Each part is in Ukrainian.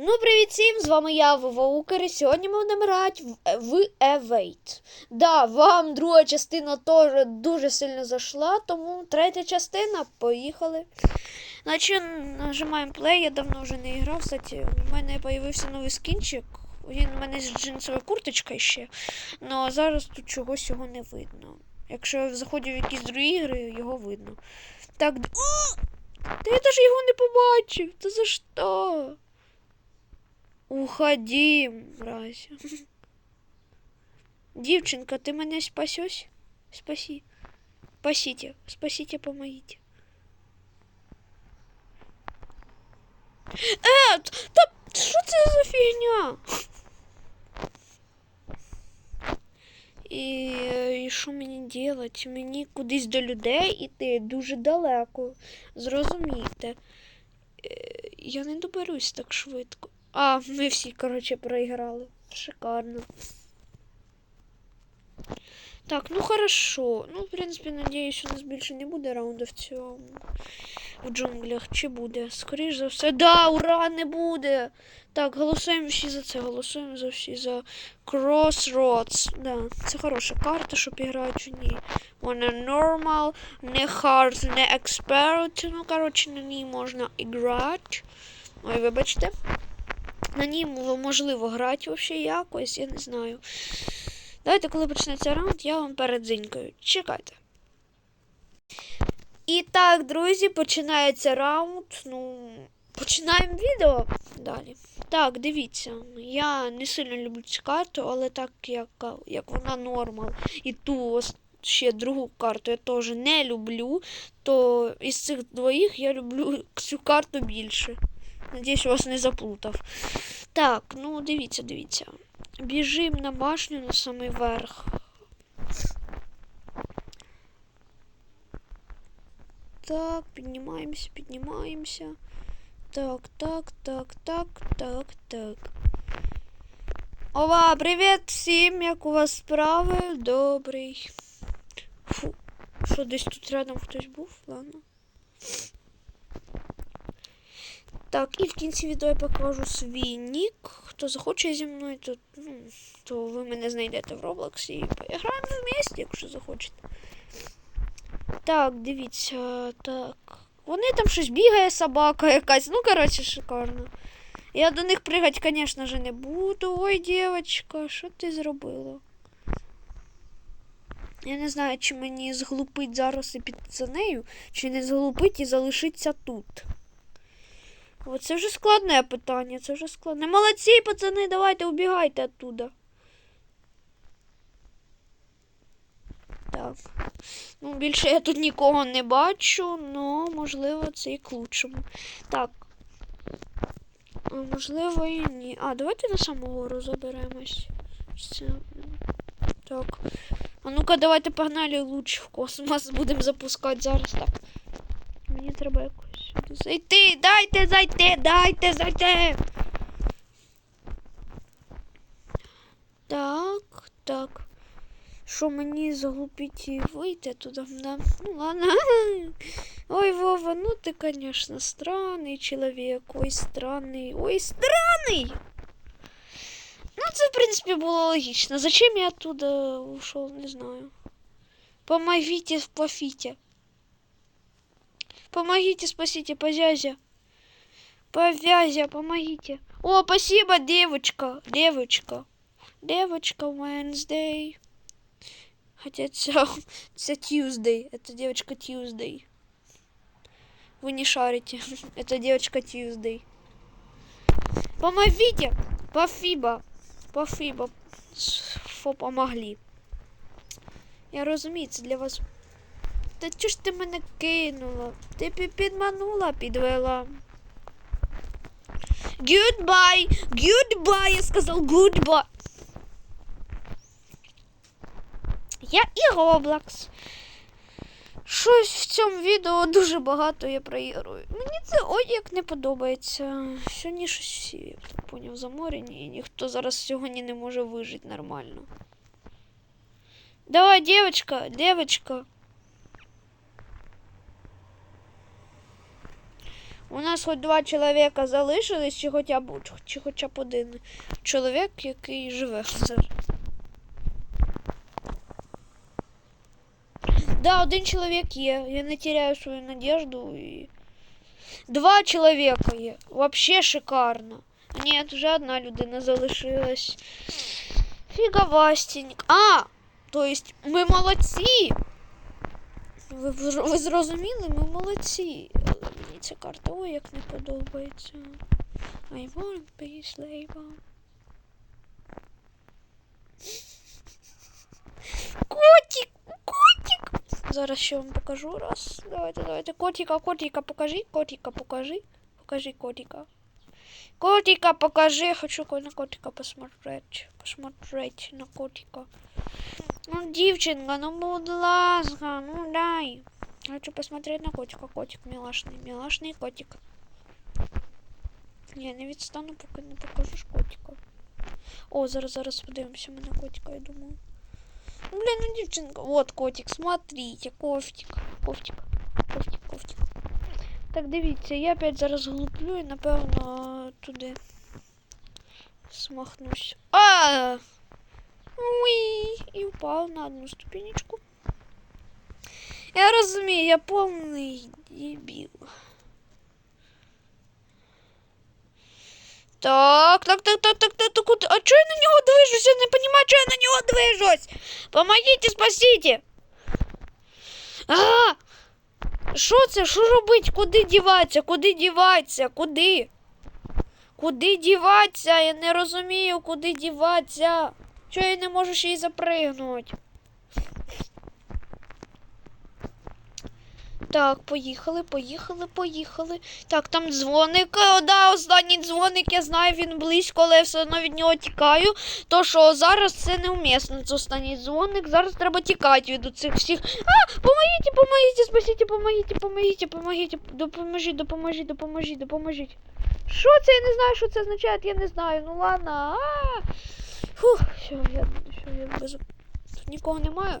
Ну, привіт всім! З вами я, Вова Укер, і сьогодні ми будемо грати в, в Evade. Да, вам друга частина теж дуже сильно зайшла, тому третя частина, поїхали. Значить, нажимаємо play, я давно вже не грав, кстати, у мене з'явився новий скінчик. Він у мене з джинсова курточка ще, але зараз тут чогось його не видно. Якщо я заходжу в якісь другі ігри, його видно. Так, о! Та я навіть його не побачив. Та за що? Уходи, мразь. Дівчинка, ти мене спасешь? Спаси. Спасите, спасите, помогите. Е, та що це за фігня? І, і що мені делать? Мені кудись до людей іти дуже далеко. Зрозумійте. Е, Я не доберусь так швидко. А, ми всі, коротше, проіграли. Шикарно. Так, ну хорошо. Ну, в принципі, надіюсь, у нас більше не буде раунду в цьому. В джунглях. Чи буде? Скоріш за все. Да, ура, не буде. Так, голосуємо всі за це. Голосуємо за всі за Crossroads. Да, це хороша карта, щоб грати в ній. Вона normal, не hard, не expert. Ну, коротше, на ній можна грати. Ой, вибачте. На ній можливо грати взагалі якось, я не знаю. Давайте, коли почнеться раунд, я вам передзинькаю. Чекайте. І так, друзі, починається раунд. Ну, починаємо відео далі. Так, дивіться, я не сильно люблю цю карту, але так як, як вона нормал, і ту ще другу карту я теж не люблю, то із цих двоїх я люблю цю карту більше. Надіюсь, вас не заплутав. Так, ну дивіться, дивіться. Біжим на башню на самий верх. Так, піднімаємося, піднімаємося. Так, так, так, так, так, так. Ова, привіт всім! Як у вас справи? Добрий. Фу. Що десь тут рядом хтось був? Ладно. Так, і в кінці відео я покажу свій нік. Хто захоче зі мною, то, ну, то ви мене знайдете в Roblox і поіграємо вместе, якщо захочете. Так, дивіться, так. Вони там щось бігає, собака якась. Ну, коротше, шикарно. Я до них пригати, звісно ж, не буду. Ой, дівчинка, що ти зробила? Я не знаю, чи мені зглупить зараз і піти за нею, чи не зглупить і залишиться тут. О, це вже складне питання, це вже складне. Молодці, пацани, давайте убігайте оттуда. Так. Ну, більше я тут нікого не бачу, але можливо це і к лучшому. Так. Можливо і ні. А, давайте на саму гору заберемось. Це... Так. А ну-ка, давайте погнали луч в космос. Будемо запускати зараз. Так. Мені треба якось сюди зайти. Дайте зайти, дайте зайти. Так, так. Що мені заглупить і вийти туди? Да. Ну ладно. Ой, Вова, ну ты, конечно, странный человек. Ой, странный. Ой, странный! Ну, це, в принципі, було логічно. Зачем я оттуда ушел, не знаю. Помогите, спасите. Помогите, спасите, позязя. Повязя, помогите. О, спасибо, девочка. Девочка. Девочка Wednesday. Хотя це, це Tuesday. Это девочка Tuesday. Вы не шарите. Это девочка Tuesday. Помогите! Спасибо. Спасибо. Що помогли. Я це для вас. Та чого ж ти мене кинула? Ти пі- підманула, підвела. Goodbye! Goodbye! Я сказав goodbye! Я і Roblox. Щось в цьому відео дуже багато я проігрую. Мені це ой як не подобається. Сьогодні щось поняв, заморені, і ніхто зараз сьогодні не може вижити нормально. Давай, девочка, девочка. У нас хоч два чоловіка залишились, чи хоча б, чи хоча б один чоловік, який живе зараз. Да, один чоловік є. Я не теряю свою надежду. І... Два чоловіка є. Вообще шикарно. Ні, вже одна людина залишилась. Фіговастенько. А! То есть ми молодці. Ви, ви зрозуміли, ми молодці. Ця карта ой як не подобається. I want be slave. Котик! Котик! Зараз ще вам покажу раз. Давайте, давайте. Котика, котика, покажи. Котика, покажи. Покажи котика. Котика, покажи. Хочу на котика посмотреть. Посмотреть на котика. Ну, дівчинка, ну будь ласка, ну дай. Хочу посмотреть на котика. Котик милашний, милашний котик. Я не відстану, поки не покажеш котика. О, зараз, зараз подивимося ми на котика, я думаю. Ну, блин, ну дівчинка. Вот котик, смотрите, кофтик. Кофтик. Кофтик, кофтик. Так, дивіться, я опять зараз глуплю і напевно туди смахнусь. А! Уй! І впав на одну ступенечку. Я розумію, я повний дебіл. Так, так, так, так, так, так, так, а чого я на нього движусь? Я не розумію, чого я на нього движусь. Помогите, спасите. А! Що це? Що робить? Куди діватися? Куди діватися? Куди? Куди діватися? Я не розумію, куди діватися. Чого я не можу ще й запригнути? Так, поїхали, поїхали, поїхали. Так, там дзвоник. О, да, останній дзвоник, я знаю, він близько, але я все одно від нього тікаю. То що зараз це неумісно, це останній дзвоник. Зараз треба тікати від цих всіх. А, помогите, помогите, спасите, помогите, помогите, помогите. Допоможіть, допоможіть, допоможіть, допоможіть. Що це? Я не знаю, що це означає, я не знаю. Ну ладно. А, Фух, все, я, все, я без... Тут нікого немає.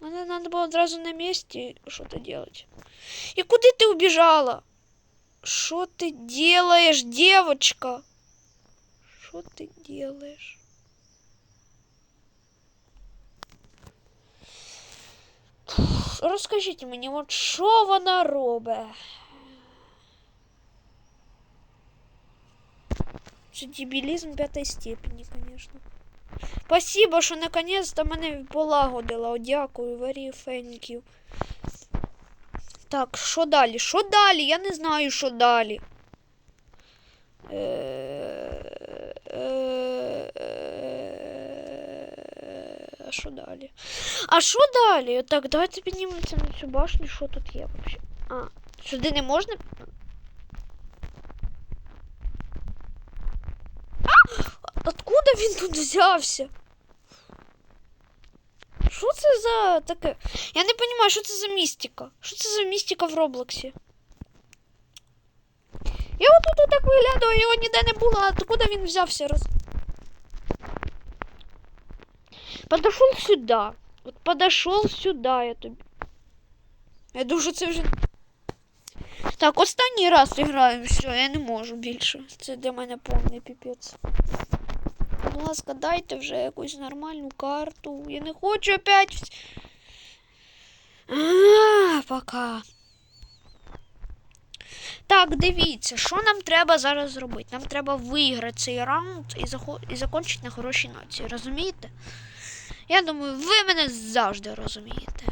Надо, надо было одразу на месте что-то делать. И куда ты убежала? Что ты делаешь, девочка? Что ты делаешь? Фух, Розкажіть мені, от що вона робить? Це дебілізм п'ятої степені, конечно. Спасибо, що наконец-то мене полагодила. Дякую, very thank. Так, що далі? Що далі? Я не знаю, що далі. Е, е, е, А що далі? А що далі? Так, давайте піднімемося на цю башню. Що тут є взагалі? А, сюди не можна? А! Откуда він тут взявся? Що це за таке? Я не розумію, що це за містика? Що це за містика в Роблоксі? Я отут так виглядаю, його ніде не було, а откуда він взявся? Роз... Подошел сюда. Вот подошел сюда я тобі. Я що це вже. Так, останній раз граємо, все, я не можу більше. Це для мене повний піпець. Будь ласка, дайте вже якусь нормальну карту. Я не хочу опять. А, пока. Так, дивіться, що нам треба зараз зробити? Нам треба виграти цей раунд і, захо... і закінчити на хорошій ноті. Розумієте? Я думаю, ви мене завжди розумієте.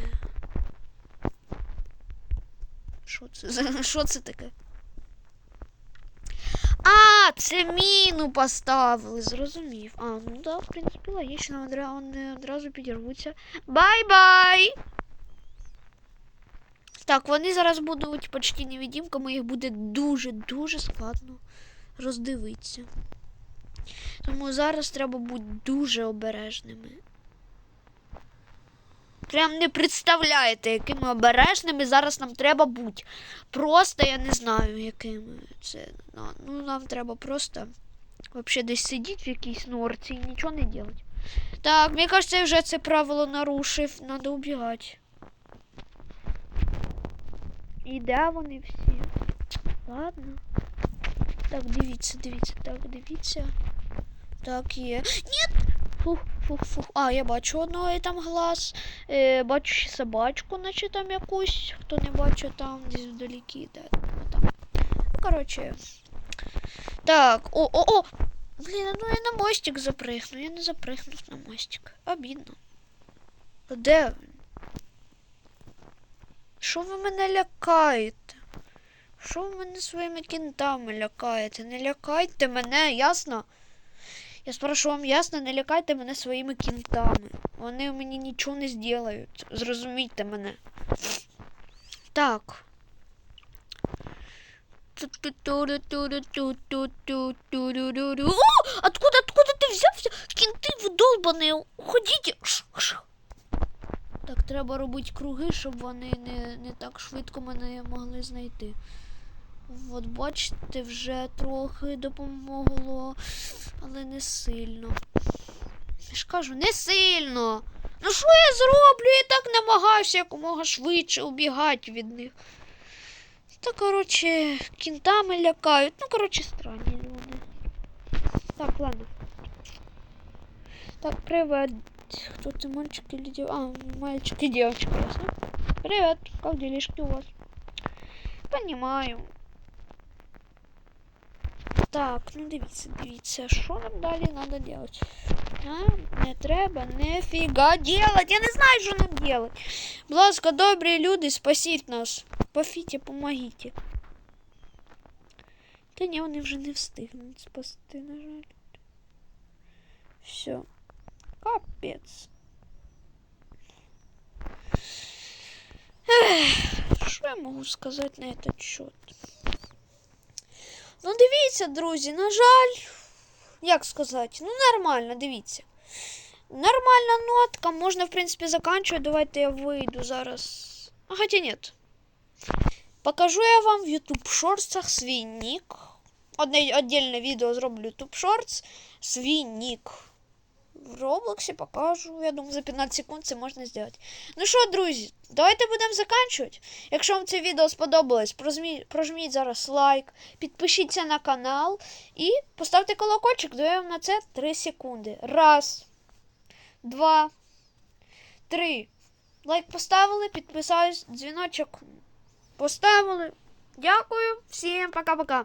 Що це що це таке? А, це міну поставили, зрозумів. А, ну да, в принципі, логічно, вони одразу підірвуться. Бай-бай! Так, вони зараз будуть почти невидімками, їх буде дуже-дуже складно роздивитися. Тому зараз треба бути дуже обережними. Прям не представляєте, якими обережними зараз нам треба бути. Просто я не знаю, якими це. Ну, ну нам треба просто взагалі десь сидіти в якійсь норці і нічого не робити. Так, мені кажется, я вже це правило нарушив. Надо убігати. І де вони всі? Ладно. Так, дивіться, дивіться, так, дивіться. Так, є. Ні! Фух, фух, фух. А, я бачу одного і там глаз. Е, бачу ще собачку, наче там якусь. Хто не бачить там, десь вдалекі, де там. Ну, коротше. Так, о, о, о! Блін, ну я на мостик запригну. Я не запригнув на мостик. Обідно. Де? Що ви мене лякаєте? Що ви мене своїми кінтами лякаєте? Не лякайте мене, ясно? Я спрошу вам ясно, не лякайте мене своїми кінтами. Вони мені нічого не зроблять. Зрозумійте мене. Так. Откуда, откуда ты взявся? Кінти. Ш- ш. Так, треба робити круги, щоб вони не, не так швидко мене могли знайти. От бачите, вже трохи допомогло, але не сильно. Я ж кажу, не сильно. Ну що я зроблю? Я так намагався якомога швидше убігати від них. Та, коротше, кінтами лякають. Ну, коротше, странні люди. Так, ладно. Так, привет. Кто ты, мальчик или девочка? А, мальчик и девочка, ясно? Привет, как делишки у вас? Понимаю. Так, ну дивіться, дивіться, що нам далі треба делать? А, не треба нифіга делать. Я не знаю, що нам делать. Будь ласка, добрі люди, спасіть нас. Пофіте, помогите. Та ні, вони вже не встигнуть спасти, на жаль. Все. Капець. Ех, Що я можу сказати на этот счет? Ну, дивіться, друзі, на жаль, як сказати, ну нормально, дивіться. Нормальна нотка, можна, в принципі, заканчивать. Давайте я вийду зараз. А хотя нет. Покажу я вам в YouTube шорцах свій нік. Одне віддільне відео зроблю YouTube Shorts, свій нік. В Роблоксі покажу. Я думаю, за 15 секунд це можна зробити. Ну що, друзі, давайте будемо заканчувати. Якщо вам це відео сподобалось, прожмі- прожміть зараз лайк, підпишіться на канал і поставте колокольчик, даю вам на це 3 секунди. Раз, два, три. Лайк поставили, підписались, дзвіночок поставили. Дякую всім, пока-пока.